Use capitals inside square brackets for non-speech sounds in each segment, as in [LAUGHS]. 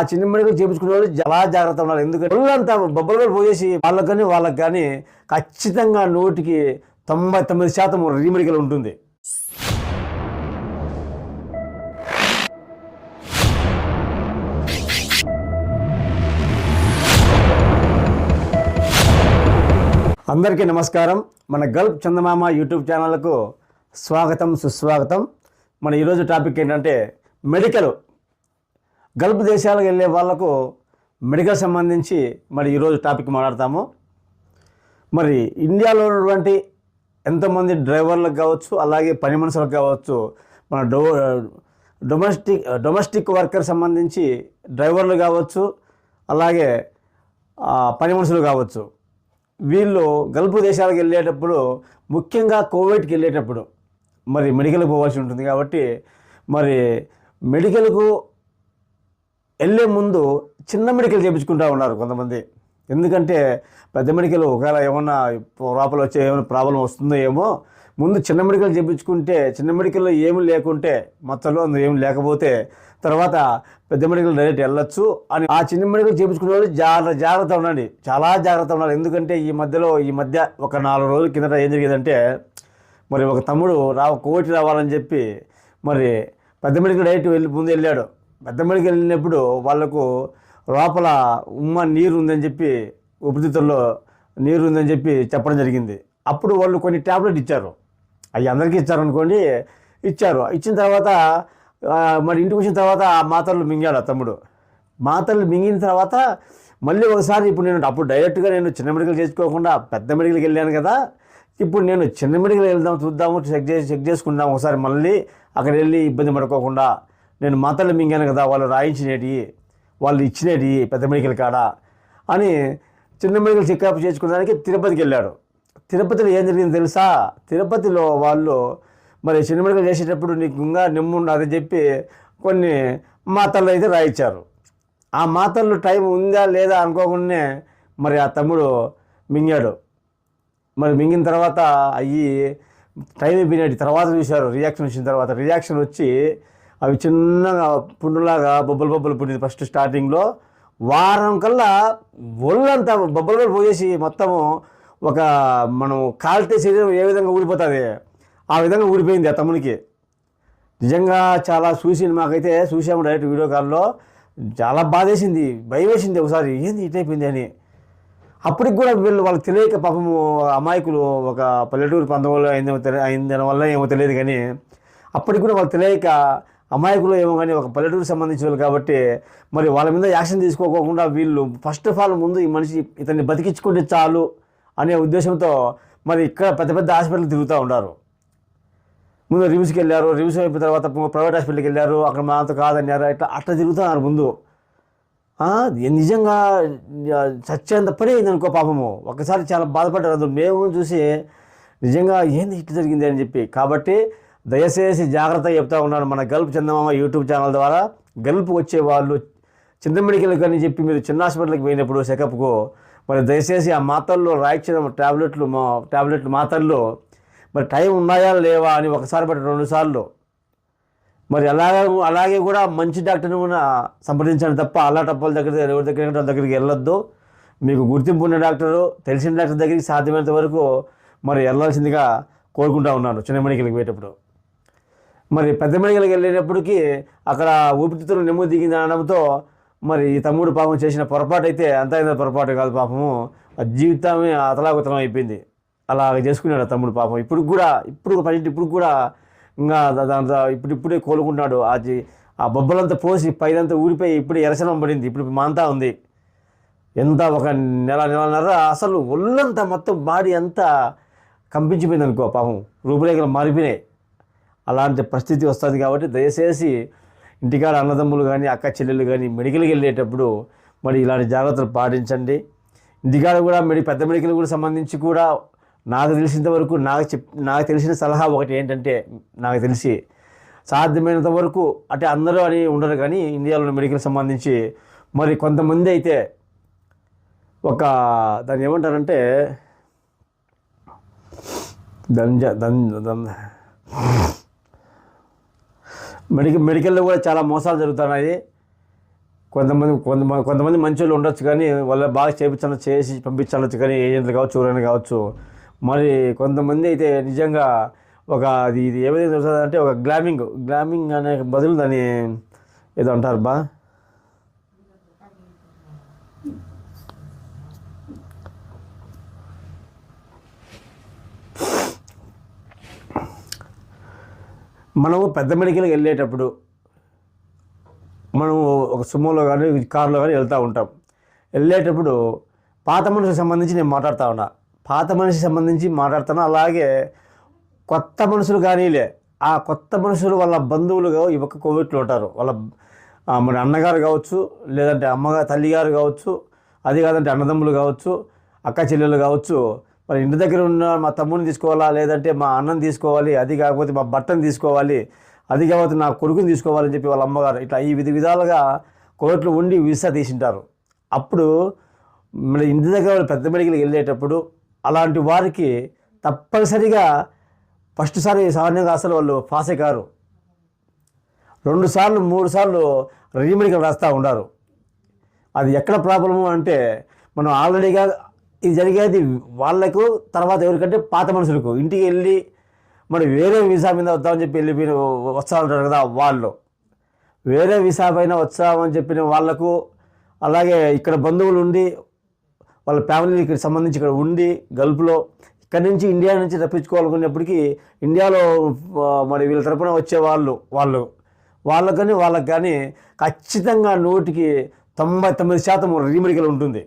ఆ చిన్న మెడికల్ చేపించుకునే వాళ్ళు చాలా జాగ్రత్త ఉన్నారు ఎందుకంటే ఒళ్ళంతా బొబ్బలు పోయేసి వాళ్ళకి కానీ వాళ్ళకి కానీ ఖచ్చితంగా నోటికి తొంభై తొమ్మిది శాతం రీమెడికల్ ఉంటుంది. అందరికీ నమస్కారం. మన గల్ఫ్ చందమామ యూట్యూబ్ ఛానల్కు స్వాగతం సుస్వాగతం. మన ఈరోజు టాపిక్ ఏంటంటే మెడికల్. గల్ఫ్ దేశాలకు వెళ్ళే వాళ్ళకు మెడికల్ సంబంధించి మరి ఈరోజు టాపిక్ మాట్లాడతాము. మరి ఇండియాలో ఉన్నటువంటి ఎంతోమంది డ్రైవర్లకు కావచ్చు అలాగే పని మనుషులకు కావచ్చు మన డో డొమెస్టిక్ డొమెస్టిక్ వర్కర్ సంబంధించి డ్రైవర్లు కావచ్చు అలాగే పని మనుషులు కావచ్చు వీళ్ళు గల్ఫ్ దేశాలకు వెళ్ళేటప్పుడు ముఖ్యంగా కోవిడ్కి వెళ్ళేటప్పుడు మరి మెడికల్కి పోవాల్సి ఉంటుంది కాబట్టి మరి మెడికల్కు వెళ్ళే ముందు చిన్న మెడికల్ చేయించుకుంటూ ఉన్నారు కొంతమంది. ఎందుకంటే పెద్ద మెడికల్ ఒకవేళ ఏమన్నా లోపల వచ్చే ఏమైనా ప్రాబ్లం వస్తుందో ఏమో ముందు చిన్న మెడికల్ చేయించుకుంటే చిన్న మెడికల్లో ఏమి లేకుంటే మొత్తంలో అందులో ఏమి లేకపోతే తర్వాత పెద్ద మెడికల్ డైరెక్ట్ వెళ్ళొచ్చు అని ఆ చిన్న మెడికల్ చేయించుకునే వాళ్ళు జాగ్రత్త జాగ్రత్త ఉండండి. చాలా జాగ్రత్త ఉండాలి. ఎందుకంటే ఈ మధ్యలో ఈ మధ్య ఒక నాలుగు రోజుల కిందట ఏం జరిగేదంటే మరి ఒక తమ్ముడు రావ కోటి రావాలని చెప్పి మరి పెద్ద మెడికల్ డైరెక్ట్ వెళ్ళి ముందు వెళ్ళాడు. పెద్ద వెళ్ళినప్పుడు వాళ్ళకు లోపల ఉమ్మ నీరు ఉందని చెప్పి ఉపరితిత్తుల్లో నీరు ఉందని చెప్పి చెప్పడం జరిగింది. అప్పుడు వాళ్ళు కొన్ని ట్యాబ్లెట్ ఇచ్చారు. అవి అందరికీ ఇచ్చారు అనుకోండి ఇచ్చారు. ఇచ్చిన తర్వాత మరి ఇంటికి వచ్చిన తర్వాత ఆ మాత్రలు మింగాడు ఆ తమ్ముడు. మాత్రలు మింగిన తర్వాత మళ్ళీ ఒకసారి ఇప్పుడు నేను అప్పుడు డైరెక్ట్గా నేను చిన్న మెడికల్ చేసుకోకుండా పెద్ద మెడికల్కి వెళ్ళాను కదా ఇప్పుడు నేను చిన్న మెడికల్ వెళ్దాం చూద్దాము చెక్ చేసి చెక్ చేసుకుందాం. ఒకసారి మళ్ళీ అక్కడ వెళ్ళి ఇబ్బంది పడుకోకుండా నేను మాతలు మింగాను కదా వాళ్ళు రాయించినవి వాళ్ళు ఇచ్చినటి పెద్ద మెడికల్ కాడ అని చిన్న మెడికల్ చెకప్ చేసుకోవడానికి తిరుపతికి వెళ్ళాడు. తిరుపతిలో ఏం జరిగింది తెలుసా? తిరుపతిలో వాళ్ళు మరి చిన్న మెడికల్ చేసేటప్పుడు నీకు ఇంకా నిమ్ము ఉండదని చెప్పి కొన్ని మాత్రలు అయితే రాయించారు. ఆ మాతల్లో టైం ఉందా లేదా అనుకోకుండానే మరి ఆ తమ్ముడు మింగాడు. మరి మింగిన తర్వాత అయ్యి టైం అయిపోయినట్టు తర్వాత చూశారు. రియాక్షన్ వచ్చిన తర్వాత రియాక్షన్ వచ్చి అవి చిన్నగా పుండులాగా బొబ్బలు బొబ్బలు పుట్టింది ఫస్ట్ స్టార్టింగ్లో వారం కల్లా ఒళ్ళంతా బొబ్బలు పోయేసి మొత్తము ఒక మనం కాల్తే శరీరం ఏ విధంగా ఊడిపోతుంది? ఆ విధంగా ఊడిపోయింది ఆ తమ్మునికి. నిజంగా చాలా చూసి మాకైతే చూసాము డైరెక్ట్ వీడియో కాల్లో. చాలా బాధేసింది భయం వేసింది ఒకసారి ఏంది ఇట్ అయిపోయింది అని. అప్పటికి కూడా వీళ్ళు వాళ్ళకి తెలియక పాపము అమాయకులు ఒక పల్లెటూరు పంతం వల్ల అయిందేమో తెలియ అయిందని వల్ల ఏమో తెలియదు కానీ అప్పటికి కూడా వాళ్ళకి తెలియక అమాయకులు ఏమో కానీ ఒక పల్లెటూరు సంబంధించిన వాళ్ళు కాబట్టి మరి వాళ్ళ మీద యాక్షన్ తీసుకోకుండా వీళ్ళు ఫస్ట్ ఆఫ్ ఆల్ ముందు ఈ మనిషి ఇతన్ని బతికించుకుంటే చాలు అనే ఉద్దేశంతో మరి ఇక్కడ పెద్ద పెద్ద హాస్పిటల్ తిరుగుతూ ఉన్నారు. ముందు రిమ్స్కి వెళ్ళారు రిమ్స్ అయిపోయిన తర్వాత ప్రైవేట్ హాస్పిటల్కి వెళ్ళారు అక్కడ మాతో కాదన్నారు ఇట్లా అట్లా తిరుగుతున్నారు ముందు. నిజంగా చచ్చేంత పని అయింది అనుకో పాపము. ఒకసారి చాలా బాధపడ్డారు. మేము చూసి నిజంగా ఏంది ఇట్లా జరిగింది అని చెప్పి. కాబట్టి దయచేసి జాగ్రత్త చెప్తా ఉన్నాను. మన గల్ఫ్ చందమామ యూట్యూబ్ ఛానల్ ద్వారా గల్ఫ్ వచ్చే వాళ్ళు చిన్న మెడికల్ కానీ చెప్పి మీరు చిన్న హాస్పిటల్కి పోయినప్పుడు చెకప్కు మరి దయచేసి ఆ మాత్రల్లో రాయించిన టాబ్లెట్లు మా టాబ్లెట్లు మాత్రల్లో మరి టైం ఉన్నాయా లేవా అని ఒకసారి బట్టి రెండు సార్లు. మరి అలాగే అలాగే కూడా మంచి డాక్టర్ని కూడా సంప్రదించండి తప్ప అల్లా టప్పల దగ్గర ఎవరి దగ్గర వాళ్ళ దగ్గరికి వెళ్ళొద్దు. మీకు గుర్తింపు ఉన్న డాక్టరు తెలిసిన డాక్టర్ దగ్గరికి సాధ్యమైనంత వరకు మరి వెళ్ళాల్సిందిగా కోరుకుంటా ఉన్నాను చిన్న మెడికల్కి పోయేటప్పుడు. మరి పెద్ద మెడికల్కి వెళ్ళేటప్పటికి అక్కడ ఊపిరితిత్తులు నెమ్ము దిగింది అనడంతో మరి ఈ తమ్ముడు పాపం చేసిన పొరపాటు అయితే అంత అయిన పొరపాటు కాదు పాపము. ఆ జీవితమే అతలాకుతలం అయిపోయింది. అలా చేసుకున్నాడు ఆ తమ్ముడు పాపం. ఇప్పుడు కూడా ఇప్పుడు ప్రజెంట్ ఇప్పుడు కూడా ఇంకా దా- దాంతో ఇప్పుడు ఇప్పుడే కోలుకుంటున్నాడు. అది ఆ బొబ్బలంతా పోసి పైదంతా ఊడిపోయి ఇప్పుడు ఎరసనం పడింది. ఇప్పుడు మాంతా ఉంది. ఎంత ఒక నెల నెలన్నర అసలు ఒళ్ళంతా మొత్తం బాడీ అంతా కంపించిపోయింది అనుకో పాపం. రూపురేఖలు మారిపోయినాయి. అలాంటి పరిస్థితి వస్తుంది కాబట్టి దయచేసి ఇంటికాడ అన్నదమ్ములు కానీ అక్క చెల్లెలు కానీ మెడికల్కి వెళ్ళేటప్పుడు మరి ఇలాంటి జాగ్రత్తలు పాటించండి. ఇంటికాడ కూడా మెడి పెద్ద మెడికల్ కూడా సంబంధించి కూడా నాకు తెలిసినంత వరకు నాకు చెప్ నాకు తెలిసిన సలహా ఒకటి ఏంటంటే నాకు తెలిసి సాధ్యమైనంత వరకు అంటే అందరూ అని ఉండరు కానీ ఇండియాలో మెడికల్ సంబంధించి మరి కొంతమంది అయితే ఒక దాన్ని ఏమంటారంటే దంజ దం దం మెడికల్ మెడికల్లో కూడా చాలా మోసాలు జరుగుతున్నాయి. కొంతమంది కొంతమంది కొంతమంది మంచి వాళ్ళు ఉండొచ్చు కానీ వాళ్ళ బాగా చేపించాలి చేసి పంపించాలొచ్చు కానీ ఏజెంట్లు కావచ్చు ఎవరైనా కావచ్చు. మరి కొంతమంది అయితే నిజంగా ఒక అది ఇది ఏమైతే తెలుస్తుంది అంటే ఒక గ్లామింగ్ గ్లామింగ్ అనే బదులు దాన్ని ఏదో అంటారు బా? మనము పెద్ద మెడికల్కి వెళ్ళేటప్పుడు మనం ఒక సుమోలో కానీ కారులో కానీ వెళ్తూ ఉంటాం. వెళ్ళేటప్పుడు పాత మనిషికి సంబంధించి నేను మాట్లాడుతూ ఉన్నా. పాత మనిషికి సంబంధించి మాట్లాడుతున్నా. అలాగే కొత్త మనుషులు కానీలే ఆ కొత్త మనుషులు వాళ్ళ బంధువులు ఈ ఒక కోవిడ్లో ఉంటారు. వాళ్ళ మన అన్నగారు కావచ్చు లేదంటే అమ్మగారు తల్లిగారు కావచ్చు అది కాదంటే అన్నదమ్ములు కావచ్చు అక్క చెల్లెలు కావచ్చు మరి ఇంటి దగ్గర ఉన్న మా తమ్ముడిని తీసుకోవాలా? లేదంటే మా అన్నని తీసుకోవాలి అది కాకపోతే మా బట్టని తీసుకోవాలి అది కాకపోతే నా కొడుకుని తీసుకోవాలని చెప్పి వాళ్ళ అమ్మగారు ఇట్లా ఈ విధి విధాలుగా కోర్టులు ఉండి వీసా తీసింటారు. అప్పుడు మన ఇంటి దగ్గర వాళ్ళు పెద్ద మెడికల్కి వెళ్ళేటప్పుడు అలాంటి వారికి తప్పనిసరిగా ఫస్ట్ సారి సామాన్యంగా అసలు వాళ్ళు పాసే కారు రెండు సార్లు మూడు సార్లు రీమెడికల్ రాస్తూ ఉన్నారు అది ఎక్కడ ప్రాబ్లము అంటే మనం ఆల్రెడీగా ఇది జరిగేది వాళ్ళకు తర్వాత ఎవరికంటే పాత మనుషులకు. ఇంటికి వెళ్ళి మరి వేరే వీసా మీద వద్దామని చెప్పి వెళ్ళి మీరు ఉంటారు కదా వాళ్ళు. వేరే వీసా పైన వచ్చామని చెప్పిన వాళ్ళకు అలాగే ఇక్కడ బంధువులు ఉండి వాళ్ళ ఫ్యామిలీకి సంబంధించి ఇక్కడ ఉండి గల్ఫ్లో ఇక్కడ నుంచి ఇండియా నుంచి రప్పించుకోవాలనుకునేప్పటికీ ఇండియాలో మరి వీళ్ళ తరపున వచ్చే వాళ్ళు వాళ్ళు. వాళ్ళకు కానీ వాళ్ళకి కానీ ఖచ్చితంగా నూటికి తొంభై తొమ్మిది శాతం రీమెడికల్ ఉంటుంది.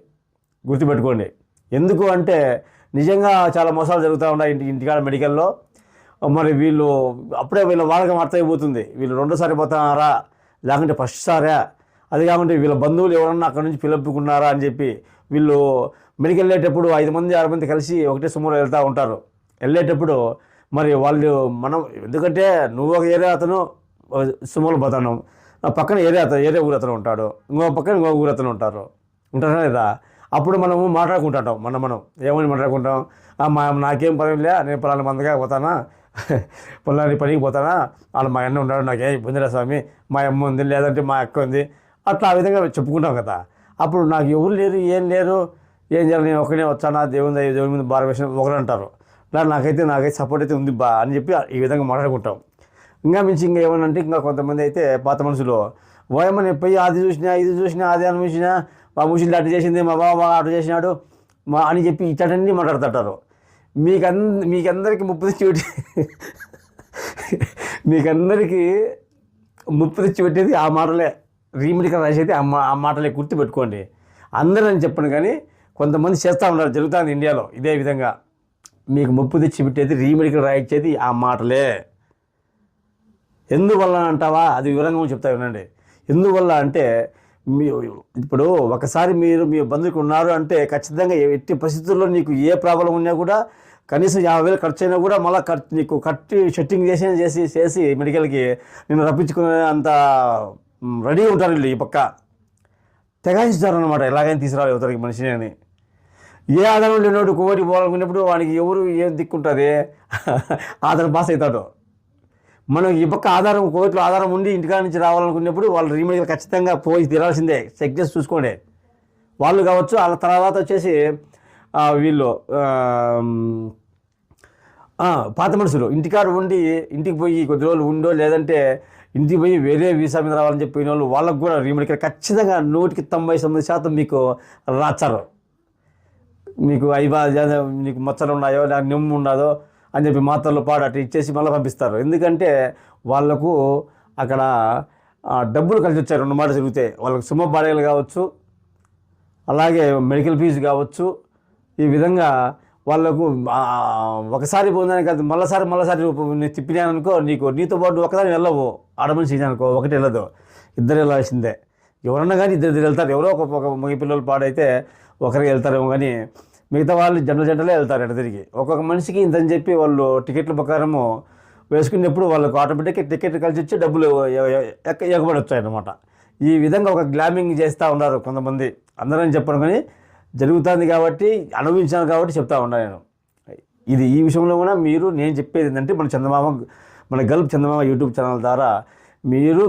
గుర్తుపెట్టుకోండి. ఎందుకు అంటే నిజంగా చాలా మోసాలు జరుగుతూ ఉన్నాయి ఇంటి ఇంటికాడ మెడికల్లో. మరి వీళ్ళు అప్పుడే వీళ్ళ వాడకం అర్థమైపోతుంది వీళ్ళు రెండోసారి పోతున్నారా? లేకుంటే ఫస్ట్ సారా అది కాకుండా వీళ్ళ బంధువులు ఎవరన్నా అక్కడ నుంచి పిలుపుకున్నారా అని చెప్పి వీళ్ళు మెడికల్ వెళ్ళేటప్పుడు ఐదు మంది ఆరు మంది కలిసి ఒకటే సుమోలో వెళ్తూ ఉంటారు. వెళ్ళేటప్పుడు మరి వాళ్ళు మనం ఎందుకంటే నువ్వు ఒక ఏరియా అతను సుమోలు పోతాను ఆ పక్కన ఏరియా అతను ఏరియా ఊరు అతను ఉంటాడు. ఇంకో పక్కన ఇంకో ఊరు అతను ఉంటారు. ఉంటారా లేదా? అప్పుడు మనము మాట్లాడుకుంటాం మనం మనం ఏమని మాట్లాడుకుంటాం? నాకేం పని లే నేను పలానా మందిగా పోతానా? [LAUGHS] పలాని పనికి పోతానా? వాళ్ళు మా అన్న ఉన్నాడు నాకేం ఇబ్బంది లేదు స్వామి. మా అమ్మ ఉంది లేదంటే మా అక్క ఉంది. అట్లా ఆ విధంగా చెప్పుకుంటాం కదా. అప్పుడు నాకు ఎవరు లేరు ఏం లేరు. ఏం చేయాలి? నేను ఒకనే వచ్చానా? దేవుని దయ- దేవుని మీద భార వేసిన ఒకరు అంటారు. నాకైతే నాకైతే సపోర్ట్ అయితే ఉంది బా అని చెప్పి ఈ విధంగా మాట్లాడుకుంటాం. ఇంకా మించి ఇంకా ఏమనంటే ఇంకా కొంతమంది అయితే పాత మనుషులు ఓయమ్మ నేను పోయి అది చూసినా ఇది చూసినా అది అనిపించినా మా ముషిలు అటు చేసింది మా బాబా బాగా అటు చేసినాడు మా అని చెప్పి ఇచ్చటన్నీ మాట్లాడుతుంటారు. మీకంద మీకందరికీ ముప్పు తెచ్చి పెట్టి మీకందరికీ ముప్పు తెచ్చి పెట్టేది ఆ మాటలే. రీమెడికల్ రాసేది ఆ మా ఆ మాటలే గుర్తు పెట్టుకోండి అందరూ అని చెప్పను కానీ కొంతమంది చేస్తూ ఉన్నారు జరుగుతుంది ఇండియాలో ఇదే విధంగా. మీకు ముప్పు తెచ్చి పెట్టేది రీమెడికల్ రాయించేది ఆ మాటలే. ఎందువల్ల అంటావా? అది వివరంగా చెప్తా వినండి. ఎందువల్ల అంటే మీ ఇప్పుడు ఒకసారి మీరు మీ బంధువులు ఉన్నారు అంటే ఖచ్చితంగా ఎట్టి పరిస్థితుల్లో నీకు ఏ ప్రాబ్లం ఉన్నా కూడా కనీసం యాభై వేలు ఖర్చు అయినా కూడా మళ్ళీ ఖర్చు నీకు కట్టి సెట్టింగ్ చేసి చేసి చేసి మెడికల్కి నేను రప్పించుకునే అంత రెడీ ఉంటారు వీళ్ళు ఈ పక్క. తెగాయిస్తారు అనమాట ఎలాగైనా తీసుకురావాలి యువతరికి మనిషిని అని. ఏ ఆధారం లేనోడు కోటి పోవాలనుకున్నప్పుడు వానికి ఎవరు ఏం దిక్కుంటుంది [LAUGHS] ఆధారం పాస్ అవుతాడు. మనం ఈ పక్క ఆధారం కోర్టులో ఆధారం ఉండి ఇంటికాడ నుంచి రావాలనుకున్నప్పుడు వాళ్ళు రీమెడికల్ ఖచ్చితంగా పోయి తిరాల్సిందే. చెక్ చేసి చూసుకోండి. వాళ్ళు కావచ్చు వాళ్ళ తర్వాత వచ్చేసి వీళ్ళు పాత మనుషులు. ఇంటికాడ ఉండి ఇంటికి పోయి కొద్ది రోజులు ఉండో లేదంటే ఇంటికి పోయి వేరే వీసా మీద రావాలని చెప్పిన వాళ్ళు వాళ్ళకు కూడా రీమెడికల్ ఖచ్చితంగా నూటికి తొంభై తొమ్మిది శాతం మీకు రాచారు. మీకు అయివా నీకు మచ్చలు ఉన్నాయో లేక నిమ్ము ఉండదో అని చెప్పి మాత్రలు పాడు ఇచ్చేసి మళ్ళీ పంపిస్తారు. ఎందుకంటే వాళ్ళకు అక్కడ డబ్బులు కలిసి వచ్చాయి. రెండు మాటలు జరిగితే వాళ్ళకి సుమ బాడీలు కావచ్చు అలాగే మెడికల్ ఫీజు కావచ్చు. ఈ విధంగా వాళ్ళకు ఒకసారి పోయిందని కాదు మళ్ళీసారి మళ్ళీసారి నేను తిప్పినాననుకో నీకు నీతో పాటు ఒకసారి వెళ్ళవు. ఆడమనిషి అనుకో ఒకటి వెళ్ళదు. ఇద్దరు వెళ్ళాల్సిందే. ఎవరన్నా కానీ ఇద్దరు ఇద్దరు వెళ్తారు. ఎవరో ఒక ఒక మగ పిల్లలు పాడైతే ఒకరికి వెళ్తారేమో కానీ మిగతా వాళ్ళు జంట జంటలే వెళ్తారు ఎట తిరిగి. ఒక్కొక్క మనిషికి ఇంతని చెప్పి వాళ్ళు టికెట్ల ప్రకారము వేసుకునేప్పుడు వాళ్ళకు ఆటోమేటిక్గా టికెట్ కలిసి వచ్చి డబ్బులు ఎగబడి వచ్చాయన్నమాట ఈ విధంగా ఒక గ్లామింగ్ చేస్తూ ఉన్నారు కొంతమంది. అందరని చెప్పను కానీ జరుగుతుంది కాబట్టి అనుభవించాను కాబట్టి చెప్తా ఉన్నా నేను. ఇది ఈ విషయంలో కూడా మీరు నేను చెప్పేది ఏంటంటే మన చందమామ మన గల్ఫ్ చందమామ యూట్యూబ్ ఛానల్ ద్వారా మీరు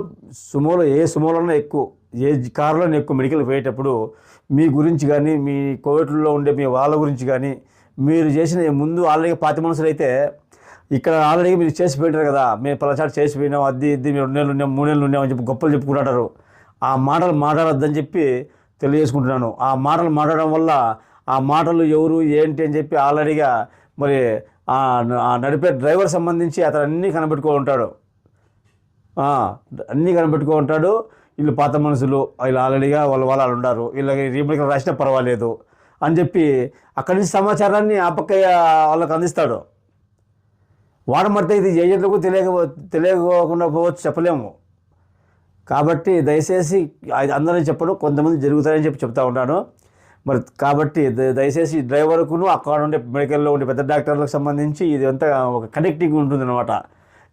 సుమోలో ఏ సుమోలోనే ఎక్కువ ఏ కారులోనే ఎక్కువ మెడికల్ పోయేటప్పుడు మీ గురించి కానీ మీ కోవిడ్లో ఉండే మీ వాళ్ళ గురించి కానీ మీరు చేసిన ముందు ఆల్రెడీ పాతి మనుషులు అయితే ఇక్కడ ఆల్రెడీ మీరు చేసి పెట్టారు కదా మేము పలాచాటు చేసి పోయినాం అది ఇది మేము రెండు నెలలు ఉన్నాం మూడు నెలలు ఉన్నాం అని చెప్పి గొప్పలు చెప్పుకుంటారు ఆ మాటలు మాట్లాడొద్దని చెప్పి తెలియజేసుకుంటున్నాను. ఆ మాటలు మాట్లాడడం వల్ల ఆ మాటలు ఎవరు ఏంటి అని చెప్పి ఆల్రెడీగా మరి ఆ నడిపే డ్రైవర్ సంబంధించి అతను అన్నీ కనబెట్టుకో ఉంటాడు. అన్నీ కనబెట్టుకో ఉంటాడు. వీళ్ళు పాత మనుషులు వీళ్ళు ఆల్రెడీగా వాళ్ళ వాళ్ళు వాళ్ళు ఉన్నారు వీళ్ళకి రీప్లికల్ రాసినా పర్వాలేదు అని చెప్పి అక్కడి నుంచి సమాచారాన్ని ఆ పక్క వాళ్ళకి అందిస్తాడు. వాడమడితే ఇది ఏజెంట్లకు తెలియక తెలియకోకుండా పోవచ్చు చెప్పలేము. కాబట్టి దయచేసి అది చెప్పడం కొంతమంది జరుగుతాయని చెప్పి చెప్తా ఉంటాను. మరి కాబట్టి ద- దయచేసి డ్రైవర్కును అక్కడ ఉండే మెడికల్లో ఉండే పెద్ద డాక్టర్లకు సంబంధించి ఇది అంతా ఒక కనెక్టింగ్ ఉంటుంది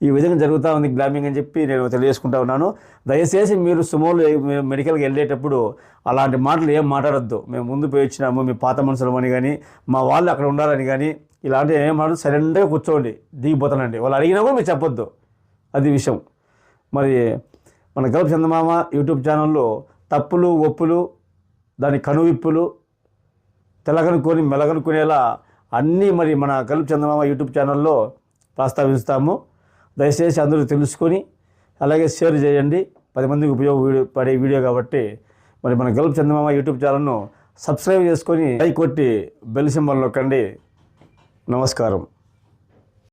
ఈ విధంగా జరుగుతూ ఉంది గ్లామింగ్ అని చెప్పి నేను తెలియజేసుకుంటా ఉన్నాను. దయచేసి మీరు సుమోలు మెడికల్కి వెళ్ళేటప్పుడు అలాంటి మాటలు ఏం మాట్లాడద్దు. మేము ముందు పోయి వచ్చినాము మీ పాత మనుషులమని కానీ మా వాళ్ళు అక్కడ ఉండాలని కానీ ఇలాంటివి ఏం మాట్లాడు సైలెంట్గా కూర్చోండి దిగిపోతానండి. వాళ్ళు అడిగినా కూడా మీరు చెప్పొద్దు. అది విషయం. మరి మన గల్ఫ్ చందమామ యూట్యూబ్ ఛానల్లో తప్పులు ఒప్పులు దాని కనువిప్పులు తెలగనుకొని మెలగనుకునేలా అన్నీ మరి మన గల్ఫ్ చందమామ యూట్యూబ్ ఛానల్లో ప్రస్తావిస్తాము. దయచేసి అందరూ తెలుసుకొని అలాగే షేర్ చేయండి. పది మందికి ఉపయోగపడే వీడియో కాబట్టి మరి మన గల్ఫ్ చందమామ యూట్యూబ్ ఛానల్ను సబ్స్క్రైబ్ చేసుకొని లైక్ కొట్టి బెల్ సింబల్ నొక్కండి. నమస్కారం.